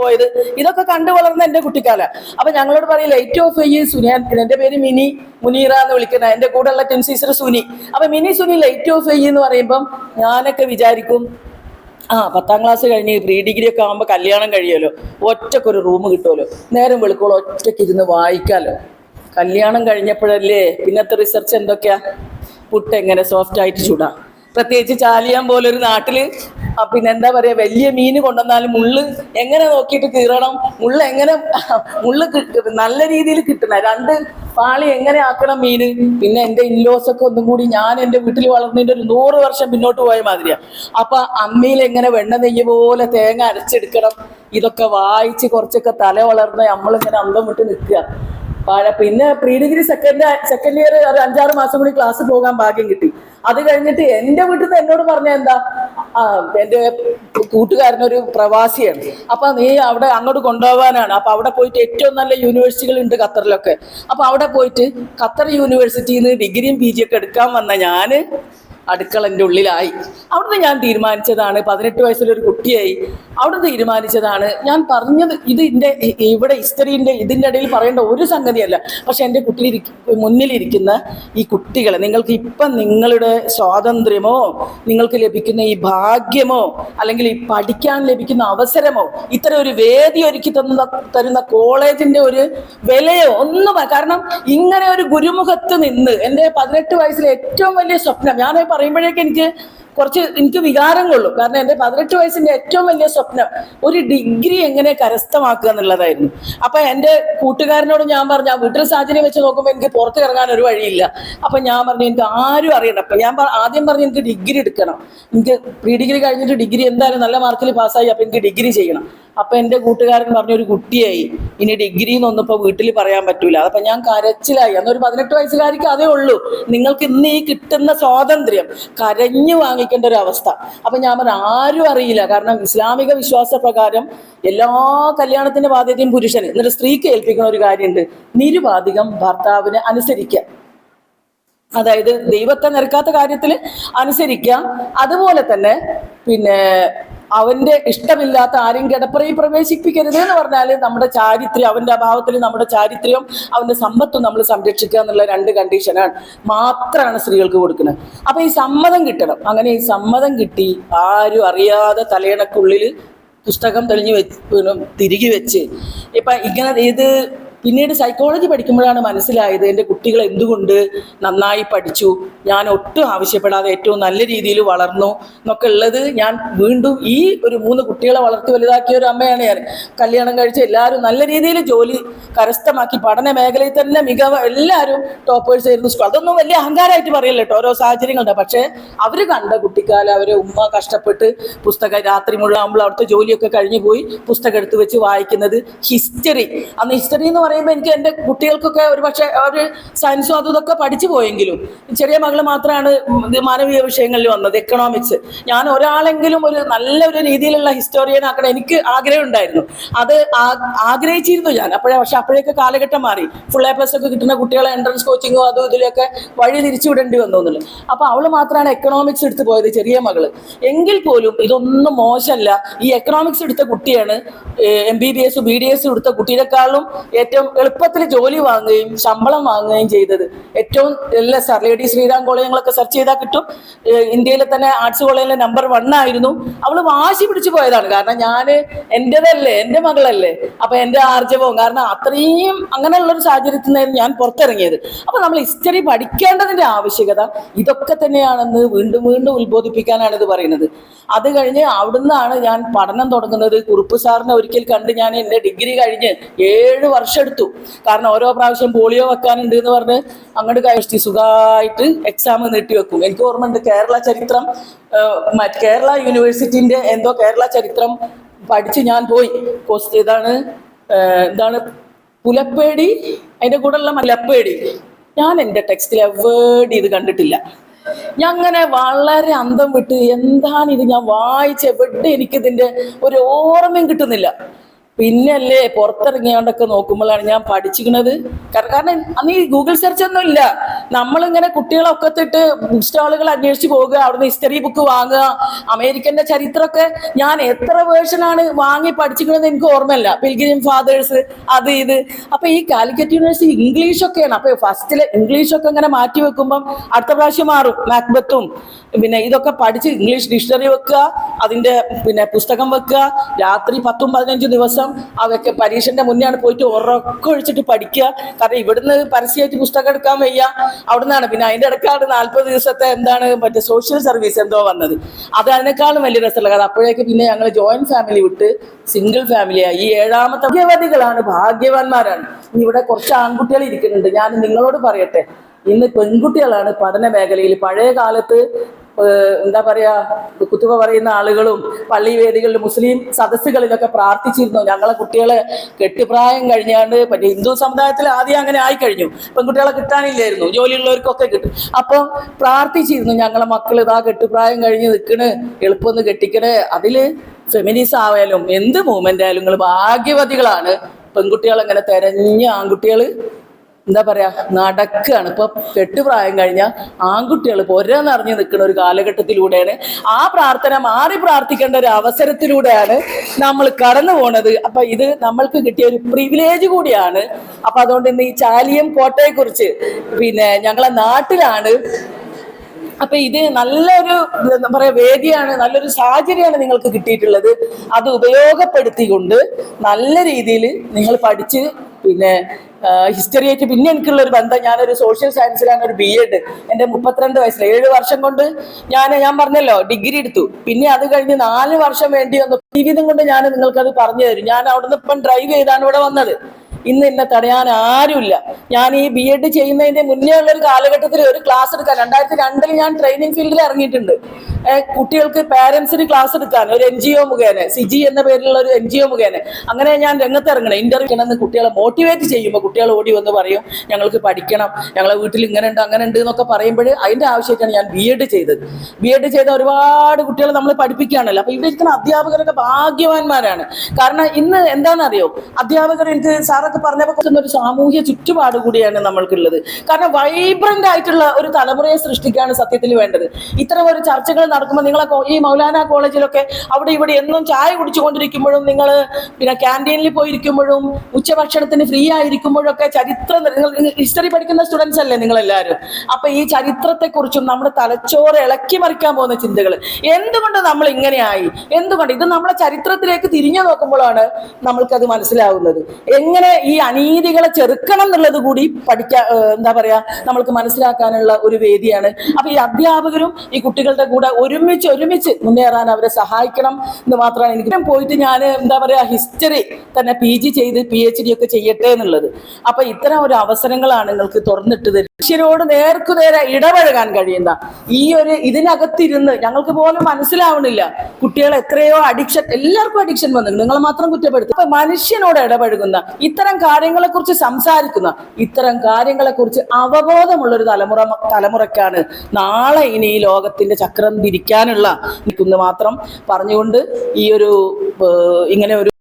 പോയത്. ഇതൊക്കെ കണ്ടു വളർന്ന എന്റെ കുട്ടിക്കാല. അപ്പൊ ഞങ്ങളോട് പറയും ലൈറ്റ് ഓഫ് ചെയ്യ് സുനി എന്റെ പേര് മിനി മുനീറ എന്ന് വിളിക്കുന്ന എന്റെ ഉള്ള ടെൻ സീസർ സുനി. അപ്പൊ മിനി സുനി ലൈറ്റ് ഓഫ് എന്ന് പറയുമ്പം ഞാനൊക്കെ വിചാരിക്കും ആ പത്താം ക്ലാസ് കഴിഞ്ഞ് പ്രീ ഡിഗ്രി ഒക്കെ ആകുമ്പോൾ കല്യാണം കഴിയുമല്ലോ. ഒറ്റക്കൊരു റൂം കിട്ടുമല്ലോ. നേരം വെളുക്കോളം ഒറ്റയ്ക്ക് ഇരുന്ന് വായിക്കാമല്ലോ കല്യാണം കഴിഞ്ഞപ്പോഴല്ലേ? പിന്നത്തെ റിസർച്ച് എന്തൊക്കെയാ? പുട്ട് എങ്ങനെ സോഫ്റ്റ് ആയിട്ട് ചൂടാ? പ്രത്യേകിച്ച് ചാലിയാൻ പോലെ ഒരു നാട്ടിൽ. പിന്നെ എന്താ പറയാ വലിയ മീൻ കൊണ്ടുവന്നാലും മുള്ള് എങ്ങനെ നോക്കിയിട്ട് കീറണം? മുള്ള് എങ്ങനെ മുള്ള് നല്ല രീതിയിൽ കിട്ടണം. രണ്ട് പാളി എങ്ങനെ ആക്കണം മീന്? പിന്നെ എന്റെ ഇൻലോസൊക്കെ ഒന്നും കൂടി ഞാൻ എന്റെ വീട്ടിൽ വളർന്നതിന്റെ ഒരു നൂറ് വർഷം പിന്നോട്ട് പോയ മാതിരിയാണ് അപ്പൊ അമ്മിയിൽ എങ്ങനെ വെണ്ണ നെയ്യ് പോലെ തേങ്ങ അരച്ചെടുക്കണം? ഇതൊക്കെ വായിച്ച് കുറച്ചൊക്കെ തല വളർന്ന് നമ്മളിങ്ങനെ അന്തം വിട്ട് നിൽക്കുക. പിന്നെ pre degree second second year ഒരു അഞ്ചാറ് മാസം കൂടി ക്ലാസ് പോകാൻ ഭാഗ്യം കിട്ടി. അത് കഴിഞ്ഞിട്ട് എന്റെ വീട്ടിൽ നിന്ന് എന്നോട് പറഞ്ഞ എന്താ? എന്റെ കൂട്ടുകാരനൊരു പ്രവാസിയാണ്. അപ്പൊ നീ അവിടെ അങ്ങോട്ട് കൊണ്ടുപോകാനാണ്. അപ്പൊ അവിടെ പോയിട്ട് ഏറ്റവും നല്ല യൂണിവേഴ്സിറ്റികൾ ഉണ്ട് ഖത്തറിലൊക്കെ. അപ്പൊ അവിടെ പോയിട്ട് ഖത്തർ യൂണിവേഴ്സിറ്റിയിൽ നിന്ന് ഡിഗ്രിയും പി ഒക്കെ എടുക്കാൻ വന്ന ഞാൻ അടുക്കളന്റെ ഉള്ളിലായി. അവിടുന്ന് ഞാൻ തീരുമാനിച്ചതാണ് പതിനെട്ട് വയസ്സിലൊരു കുട്ടിയായി. അവിടുന്ന് തീരുമാനിച്ചതാണ് ഞാൻ പറഞ്ഞത് ഇത് എന്റെ ഇവിടെ ഹിസ്റ്ററിന്റെ ഇതിന്റെ ഇടയിൽ പറയേണ്ട ഒരു സംഗതിയല്ല. പക്ഷെ എന്റെ കുട്ടിയിൽ മുന്നിലിരിക്കുന്ന ഈ കുട്ടികളെ നിങ്ങൾക്ക് ഇപ്പം നിങ്ങളുടെ സ്വാതന്ത്ര്യമോ നിങ്ങൾക്ക് ലഭിക്കുന്ന ഈ ഭാഗ്യമോ അല്ലെങ്കിൽ ഈ പഠിക്കാൻ ലഭിക്കുന്ന അവസരമോ ഇത്തരം ഒരു വേദി ഒരുക്കി തന്ന തരുന്ന കോളേജിന്റെ ഒരു വിലയോ ഒന്നും കാരണം ഇങ്ങനെ ഒരു ഗുരുമുഖത്ത് നിന്ന് എന്റെ പതിനെട്ട് വയസ്സിലെ ഏറ്റവും വലിയ സ്വപ്നം ഞാൻ പറയുമ്പോഴേക്ക് എനിക്ക് കുറച്ച് എനിക്ക് വികാരം കൊള്ളും കാരണം എന്റെ പതിനെട്ട് വയസ്സിന്റെ ഏറ്റവും വലിയ സ്വപ്നം ഒരു ഡിഗ്രി എങ്ങനെ കരസ്ഥമാക്കുക എന്നുള്ളതായിരുന്നു. അപ്പൊ എന്റെ കൂട്ടുകാരനോട് ഞാൻ പറഞ്ഞു ആ വീട്ടിൽ സാഹചര്യം വെച്ച് നോക്കുമ്പോൾ എനിക്ക് പുറത്ത് ഇറങ്ങാൻ ഒരു വഴിയില്ല. അപ്പൊ ഞാൻ പറഞ്ഞു എനിക്ക് ആരും അറിയണ്ട. അപ്പൊ ഞാൻ ആദ്യം പറഞ്ഞു എനിക്ക് ഡിഗ്രി എടുക്കണം. എനിക്ക് പ്രീ ഡിഗ്രി കഴിഞ്ഞിട്ട് ഡിഗ്രി എന്തായാലും നല്ല മാർക്കിൽ പാസ്സായി അപ്പൊ എനിക്ക് ഡിഗ്രി ചെയ്യണം. അപ്പൊ എന്റെ കൂട്ടുകാരൻ പറഞ്ഞൊരു കുട്ടിയായി ഇനി ഡിഗ്രി എന്നൊന്നും ഇപ്പൊ വീട്ടിൽ പറയാൻ പറ്റൂല. അപ്പൊ ഞാൻ കരച്ചിലായി. അന്നൊരു പതിനെട്ട് വയസ്സുകാരിക്ക് അതേ ഉള്ളൂ. നിങ്ങൾക്ക് ഇന്ന് ഈ കിട്ടുന്ന സ്വാതന്ത്ര്യം കരഞ്ഞു വാങ്ങിക്കേണ്ട ഒരു അവസ്ഥ അപ്പൊ ഞാൻ പറഞ്ഞു ആരും അറിയില്ല. കാരണം ഇസ്ലാമിക വിശ്വാസ പ്രകാരം എല്ലാ കല്യാണത്തിന്റെ ബാധ്യതയും പുരുഷന്. എന്നിട്ട് സ്ത്രീക്ക് ഏൽപ്പിക്കുന്ന ഒരു കാര്യമുണ്ട്. നിരുപാധികം ഭർത്താവിനെ അനുസരിക്കുക അതായത് ദൈവത്തെ നിരക്കാത്ത കാര്യത്തിൽ അനുസരിക്കാം. അതുപോലെ തന്നെ പിന്നെ അവന്റെ ഇഷ്ടമില്ലാത്ത ആരും കിടപ്പറയിൽ പ്രവേശിപ്പിക്കരുത് എന്ന് പറഞ്ഞാൽ നമ്മുടെ ചാരിത്രം അവന്റെ അഭാവത്തിൽ നമ്മുടെ ചാരിത്രം അവന്റെ സമ്പത്തും നമ്മൾ സംരക്ഷിക്കുക എന്നുള്ള രണ്ട് കണ്ടീഷനാണ് മാത്രമാണ് സ്ത്രീകൾക്ക് കൊടുക്കുന്നത്. അപ്പൊ ഈ സമ്മതം കിട്ടണം. അങ്ങനെ ഈ സമ്മതം കിട്ടി ആരും അറിയാതെ തലയിണക്കുള്ളിൽ പുസ്തകം തെളിഞ്ഞു വെച്ച് തിരികെ വെച്ച്. ഇപ്പൊ ഇങ്ങനെ ഇത് പിന്നീട് സൈക്കോളജി പഠിക്കുമ്പോഴാണ് മനസ്സിലായത് എന്റെ കുട്ടികൾ എന്തുകൊണ്ട് നന്നായി പഠിച്ചു ഞാൻ ഒട്ടും ആവശ്യപ്പെടാതെ ഏറ്റവും നല്ല രീതിയിൽ വളർന്നു എന്നൊക്കെ ഉള്ളത് ഞാൻ വീണ്ടും ഈ ഒരു മൂന്ന് കുട്ടികളെ വളർത്തി വലുതാക്കിയ ഒരു അമ്മയാണ് ഞാൻ. കല്യാണം കഴിച്ച് എല്ലാവരും നല്ല രീതിയിൽ ജോലി കരസ്ഥമാക്കി പഠന മേഖലയിൽ തന്നെ മികവ് എല്ലാവരും ടോപ്പേഴ്സ് ആയിരുന്നു സ്കൂൾ. അതൊന്നും വലിയ അഹങ്കാരമായിട്ട് പറയില്ല കേട്ടോ ഓരോ സാഹചര്യങ്ങളുണ്ട്. പക്ഷേ അവർ കണ്ട കുട്ടിക്കാലം അവരെ ഉമ്മ കഷ്ടപ്പെട്ട് പുസ്തകം രാത്രി മുഴുവൻ ആകുമ്പോൾ അവിടുത്തെ ജോലിയൊക്കെ കഴിഞ്ഞു പോയി പുസ്തകം എടുത്ത് വെച്ച് വായിക്കുന്നത് ഹിസ്റ്ററി. അന്ന് ഹിസ്റ്ററി എന്ന് പറയുമ്പോൾ എനിക്ക് എന്റെ കുട്ടികൾക്കൊക്കെ ഒരു പക്ഷേ ഒരു സയൻസും അതും ഇതൊക്കെ പഠിച്ചു പോയെങ്കിലും ചെറിയ മകൾ മാത്രമാണ് മാനവീയ വിഷയങ്ങളിൽ വന്നത് എക്കണോമിക്സ് ഞാൻ ഒരാളെങ്കിലും ഒരു നല്ല ഒരു രീതിയിലുള്ള ഹിസ്റ്റോറിയൻ ആക്കണം എനിക്ക് ആഗ്രഹം ഉണ്ടായിരുന്നു. അത് ആഗ്രഹിച്ചിരുന്നു ഞാൻ. അപ്പോഴേ പക്ഷെ അപ്പോഴേക്ക് കാലഘട്ടം മാറി. ഫുൾ എ പ്ലസ് ഒക്കെ കിട്ടുന്ന കുട്ടികളെ എൻട്രൻസ് കോച്ചിങ്ങോ അതും ഇതിലൊക്കെ വഴി തിരിച്ചു വിടേണ്ടി വന്നു എന്നുള്ളത്. അപ്പൊ അവൾ മാത്രമാണ് എക്കണോമിക്സ് എടുത്ത് പോയത് ചെറിയ മകൾ. എങ്കിൽ പോലും ഇതൊന്നും മോശമല്ല. ഈ എക്കണോമിക്സ് എടുത്ത കുട്ടിയാണ് M B B S B D S എടുത്ത കുട്ടിയെക്കാളും ഏറ്റവും എളുപ്പത്തിൽ ജോലി വാങ്ങുകയും ശമ്പളം വാങ്ങുകയും ചെയ്തത്. ഏറ്റവും നല്ല സാർ ലേഡി ശ്രീറാം കോളേജുകളൊക്കെ സെർച്ച് ചെയ്താൽ കിട്ടും. ഇന്ത്യയിലെ തന്നെ ആർട്സ് കോളേജിലെ നമ്പർ വൺ ആയിരുന്നു. അവൾ വാശി പിടിച്ചു പോയതാണ്. കാരണം ഞാൻ എന്റെതല്ലേ എന്റെ മകളല്ലേ. അപ്പൊ എന്റെ ആർജവവും കാരണം അത്രയും അങ്ങനെയുള്ള ഒരു സാഹചര്യത്തിൽ നിന്നായിരുന്നു ഞാൻ പുറത്തിറങ്ങിയത്. അപ്പൊ നമ്മൾ ഹിസ്റ്ററി പഠിക്കേണ്ടതിന്റെ ആവശ്യകത ഇതൊക്കെ തന്നെയാണെന്ന് വീണ്ടും വീണ്ടും ഉത്ബോധിപ്പിക്കാനാണ് ഇത് പറയുന്നത്. അത് കഴിഞ്ഞ് അവിടുന്നാണ് ഞാൻ പഠനം തുടങ്ങുന്നത്. കുറുപ്പ് സാറിനെ ഒരിക്കൽ കണ്ട് ഞാൻ എന്റെ ഡിഗ്രി കഴിഞ്ഞ് ഏഴ് വർഷം എടുത്തു. കാരണം ഓരോ പ്രാവശ്യം പോളിയോ വെക്കാനുണ്ട് എന്ന് പറഞ്ഞ് അങ്ങോട്ട് കഴിച്ചു സുഖമായിട്ട് എക്സാം നീട്ടി വെക്കും. എനിക്ക് ഓർമ്മയുണ്ട് കേരള ചരിത്രം കേരള യൂണിവേഴ്സിറ്റിന്റെ എന്തോ കേരള ചരിത്രം പഠിച്ച് ഞാൻ പോയി. കോസ്റ്റ് ഇതാണ് എന്താണ് പുലപ്പേടി അതിന്റെ കൂടെ ഉള്ള മലപ്പേടി ഞാൻ എന്റെ ടെക്സ്റ്റിൽ എവേഡ് ഇത് കണ്ടിട്ടില്ല. ഞാൻ അങ്ങനെ വളരെ അന്തം വിട്ട് എന്താണ് ഇത്? ഞാൻ വായിച്ച എവിടെ എനിക്കിതിന്റെ ഒരു ഓർമ്മയും കിട്ടുന്നില്ല. പിന്നല്ലേ പുറത്തിറങ്ങിയാണ്ടൊക്കെ നോക്കുമ്പോഴാണ് ഞാൻ പഠിച്ചിരിക്കുന്നത്. കാരണം കാരണം അന്ന് ഈ ഗൂഗിൾ സെർച്ച് ഒന്നും ഇല്ല നമ്മളിങ്ങനെ കുട്ടികളെ ബുക്ക് സ്റ്റാളുകൾ അന്വേഷിച്ച് പോകുക അവിടുന്ന് ഹിസ്റ്ററി ബുക്ക് വാങ്ങുക. അമേരിക്കന്റെ ചരിത്രമൊക്കെ ഞാൻ എത്ര വേർഷനാണ് വാങ്ങി പഠിച്ചിരിക്കുന്നത് എനിക്ക് ഓർമ്മയില്ല. പിൽഗ്രിം ഫാദേഴ്സ് അത് ഇത്. അപ്പൊ ഈ കാലിക്കറ്റ് യൂണിവേഴ്സിറ്റി ഇംഗ്ലീഷ് ഒക്കെയാണ്. അപ്പൊ ഫസ്റ്റിൽ ഇംഗ്ലീഷ് ഒക്കെ ഇങ്ങനെ മാറ്റി വെക്കുമ്പം അടുത്ത പ്രാവശ്യം മാറും. മാക്ബത്തും പിന്നെ ഇതൊക്കെ പഠിച്ച് ഇംഗ്ലീഷ് ഡിക്ഷണറി വെക്കുക അതിന്റെ പിന്നെ പുസ്തകം വെക്കുക രാത്രി പത്തും പതിനഞ്ചും ദിവസം അവയൊക്കെ പരീക്ഷന്റെ മുന്നെയാണ് പോയിട്ട് ഉറക്കം ഒഴിച്ചിട്ട് പഠിക്കുക. കാരണം ഇവിടുന്ന് പരസ്യമായിട്ട് പുസ്തകം എടുക്കാൻ വയ്യ. അവിടുന്നാണ്. പിന്നെ അതിന്റെ ഇടക്കാണ് നാല്പത് ദിവസത്തെ എന്താണ് മറ്റേ സോഷ്യൽ സർവീസ് എന്തോ വന്നത്. അത് അതിനേക്കാളും വലിയ രസമുള്ള കഥ. അപ്പോഴേക്ക് പിന്നെ ഞങ്ങൾ ജോയിന്റ് ഫാമിലി വിട്ട് സിംഗിൾ ഫാമിലിയായി ഈ ഏഴാമത്തെ ഭാഗ്യവതികളാണ് ഭാഗ്യവാന്മാരാണ്. ഇവിടെ കുറച്ച് ആൺകുട്ടികൾ ഇരിക്കുന്നുണ്ട്. ഞാൻ നിങ്ങളോട് പറയട്ടെ. ഇന്ന് പെൺകുട്ടികളാണ് പഠന മേഖലയിൽ പഴയ കാലത്ത് എന്താ പറയാ കുത്തുവ പറയുന്ന ആളുകളും പള്ളി വേദികളിൽ മുസ്ലിം സദസ്സുകളിലൊക്കെ പ്രാർത്ഥിച്ചിരുന്നു. ഞങ്ങളെ കുട്ടികളെ കെട്ടിപ്രായം കഴിഞ്ഞാണ്ട് പറ്റി ഹിന്ദു സമുദായത്തിൽ ആദ്യം അങ്ങനെ ആയി കഴിഞ്ഞു പെൺകുട്ടികളെ കിട്ടാനില്ലായിരുന്നു. ജോലിയുള്ളവർക്കൊക്കെ കിട്ടും. അപ്പം പ്രാർത്ഥിച്ചിരുന്നു ഞങ്ങളെ മക്കൾ ഇതാ കെട്ടിപ്രായം കഴിഞ്ഞ് നിൽക്കണ് എളുപ്പമൊന്ന് കെട്ടിക്കണേ. അതിൽ ഫെമിനിസം ആയാലും എന്ത് മൂവ്മെന്റ് ആയാലും നിങ്ങൾ ഭാഗ്യവതികളാണ്. പെൺകുട്ടികൾ അങ്ങനെ തെരഞ്ഞ ആൺകുട്ടികൾ എന്താ പറയാ നടക്കുകയാണ് ഇപ്പൊ കെട്ടുപ്രായം കഴിഞ്ഞ ആൺകുട്ടികൾ പൊരന്നറിഞ്ഞ് നിൽക്കുന്ന ഒരു കാലഘട്ടത്തിലൂടെയാണ് ആ പ്രാർത്ഥന മാറി പ്രാർത്ഥിക്കേണ്ട ഒരു അവസരത്തിലൂടെയാണ് നമ്മൾ കടന്നു പോണത്. അപ്പൊ ഇത് നമ്മൾക്ക് കിട്ടിയ ഒരു പ്രിവിലേജ് കൂടിയാണ്. അപ്പൊ അതുകൊണ്ട് ഇന്ന് ഈ ചാലിയം കോട്ടയെ കുറിച്ച് പിന്നെ ഞങ്ങളെ നാട്ടിലാണ്. അപ്പൊ ഇത് നല്ലൊരു എന്താ പറയാ വേദിയാണ് നല്ലൊരു സാഹചര്യമാണ് നിങ്ങൾക്ക് കിട്ടിയിട്ടുള്ളത്. അത് ഉപയോഗപ്പെടുത്തിക്കൊണ്ട് നല്ല രീതിയിൽ നിങ്ങൾ പഠിച്ച് പിന്നെ ഹിസ്റ്ററി ആയിട്ട് പിന്നെ എനിക്കുള്ള ഒരു ബന്ധം. ഞാനൊരു സോഷ്യൽ സയൻസിലാണ് ഒരു ബി എഡ് എന്റെ മുപ്പത്തിരണ്ട് വയസ്സിൽ. ഏഴ് വർഷം കൊണ്ട് ഞാൻ ഞാൻ പറഞ്ഞല്ലോ ഡിഗ്രി എടുത്തു. പിന്നെ അത് കഴിഞ്ഞ് നാല് വർഷം വേണ്ടി വന്നു. ജീവിതം കൊണ്ട് ഞാൻ നിങ്ങൾക്ക് അത് പറഞ്ഞു തരും. ഞാൻ അവിടുന്ന് ഇപ്പം ഡ്രൈവ് ചെയ്താണ് ഇവിടെ വന്നത്. ഇന്ന് എന്നെ തടയാൻ ആരുമില്ല. ഞാൻ ഈ ബി എഡ് ചെയ്യുന്നതിന്റെ മുന്നേ ഉള്ള ഒരു കാലഘട്ടത്തിൽ ഒരു ക്ലാസ് എടുക്കാൻ രണ്ടായിരത്തി രണ്ടിൽ ഞാൻ ട്രെയിനിങ് ഫീൽഡിൽ ഇറങ്ങിയിട്ടുണ്ട്. കുട്ടികൾക്ക് പാരന്റ്സിന് ക്ലാസ് എടുക്കാൻ ഒരു എൻ ജി ഒ മുഖേന സിജി എന്ന പേരിലുള്ള ഒരു എൻ ജി ഒ മുഖേന. അങ്ങനെ ഞാൻ രംഗത്ത് ഇറങ്ങണം ഇന്റർവ്യൂ ചെയ്യണമെന്ന് കുട്ടികളെ മോട്ടിവേറ്റ് ചെയ്യുമ്പോൾ കുട്ടികൾ ഓടി വന്ന് പറയും ഞങ്ങൾക്ക് പഠിക്കണം ഞങ്ങളെ വീട്ടിൽ ഇങ്ങനെ ഉണ്ട് അങ്ങനെ ഉണ്ട് എന്നൊക്കെ പറയുമ്പോൾ അതിന്റെ ആവശ്യമായിട്ടാണ് ഞാൻ ബി എഡ് ചെയ്തത്. ബി എഡ് ചെയ്ത ഒരുപാട് കുട്ടികളെ നമ്മൾ പഠിപ്പിക്കുകയാണല്ലോ. അപ്പൊ ഇവിടെ ഇരിക്കുന്ന അധ്യാപകരൊക്കെ ഭാഗ്യവാന്മാരാണ്. കാരണം ഇന്ന് എന്താണെന്നറിയോ? അധ്യാപകർ എനിക്ക് സാറൊക്കെ പറഞ്ഞപ്പോൾ കുറച്ചും ഒരു സാമൂഹ്യ ചുറ്റുപാട് കൂടിയാണ് നമ്മൾക്കുള്ളത്. കാരണം വൈബ്രന്റ് ആയിട്ടുള്ള ഒരു തലമുറയെ സൃഷ്ടിക്കുകയാണ് സത്യത്തിൽ വേണ്ടത്. ഇത്തരം ഒരു ചർച്ചകൾ നടക്കുമ്പോൾ നിങ്ങളെ ഈ മൗലാന കോളേജിലൊക്കെ അവിടെ ഇവിടെ എന്നും ചായ കുടിച്ചുകൊണ്ടിരിക്കുമ്പോഴും നിങ്ങൾ പിന്നെ ക്യാന്റീനിൽ പോയിരിക്കുമ്പോഴും ഉച്ചഭക്ഷണത്തിന് ഫ്രീ ആയിരിക്കുമ്പോഴും ഒക്കെ ചരിത്രം നിങ്ങൾ ഹിസ്റ്ററി പഠിക്കുന്ന സ്റ്റുഡൻസ് അല്ലേ നിങ്ങളെല്ലാവരും? അപ്പൊ ഈ ചരിത്രത്തെക്കുറിച്ചും നമ്മുടെ തലച്ചോറ് ഇളക്കി മറിക്കാൻ പോകുന്ന ചിന്തകൾ. എന്തുകൊണ്ട് നമ്മൾ ഇങ്ങനെയായി? എന്തുകൊണ്ട്? ഇത് നമ്മളെ ചരിത്രത്തിലേക്ക് തിരിഞ്ഞു നോക്കുമ്പോഴാണ് നമ്മൾക്കത് മനസ്സിലാവുന്നത്. എങ്ങനെ ഈ അനീതികളെ ചെറുക്കണം എന്നുള്ളത് കൂടി പഠിക്കാൻ എന്താ പറയാ നമ്മൾക്ക് മനസ്സിലാക്കാനുള്ള ഒരു വേദിയാണ്. അപ്പൊ ഈ അധ്യാപകരും ഈ കുട്ടികളുടെ കൂടെ ഒരുമിച്ച് ഒരുമിച്ച് മുന്നേറാൻ അവരെ സഹായിക്കണം എന്ന് മാത്രമാണ് എനിക്ക് പോയിട്ട് ഞാൻ എന്താ പറയാ ഹിസ്റ്ററി തന്നെ പി ജി ചെയ്ത് പി എച്ച് ഡി ഒക്കെ ചെയ്യട്ടെ എന്നുള്ളത്. അപ്പൊ ഇത്തരം ഒരു അവസരങ്ങളാണ് നിങ്ങൾക്ക് തുറന്നിട്ട് തരുന്നത്. മനുഷ്യരോട് നേർക്കുനേരെ ഇടപഴകാൻ കഴിയുന്ന ഈ ഒരു ഇതിനകത്തിരുന്ന് ഞങ്ങൾക്ക് പോലും മനസ്സിലാവണില്ല. കുട്ടികൾ എത്രയോ അഡിക്ഷൻ എല്ലാവർക്കും അഡിക്ഷൻ വന്നു നിങ്ങൾ മാത്രം കുറ്റപ്പെടുത്തും. അപ്പൊ മനുഷ്യനോട് ഇടപഴകുന്ന ഇത്തരം കാര്യങ്ങളെ കുറിച്ച് സംസാരിക്കുന്ന ഇത്തരം കാര്യങ്ങളെ കുറിച്ച് അവബോധമുള്ള ഒരു തലമുറ തലമുറക്കാണ് നാളെ ഇനി ഈ ലോകത്തിന്റെ ചക്രം തിരിക്കാനുള്ള മാത്രം പറഞ്ഞുകൊണ്ട് ഈ ഒരു ഇങ്ങനെ ഒരു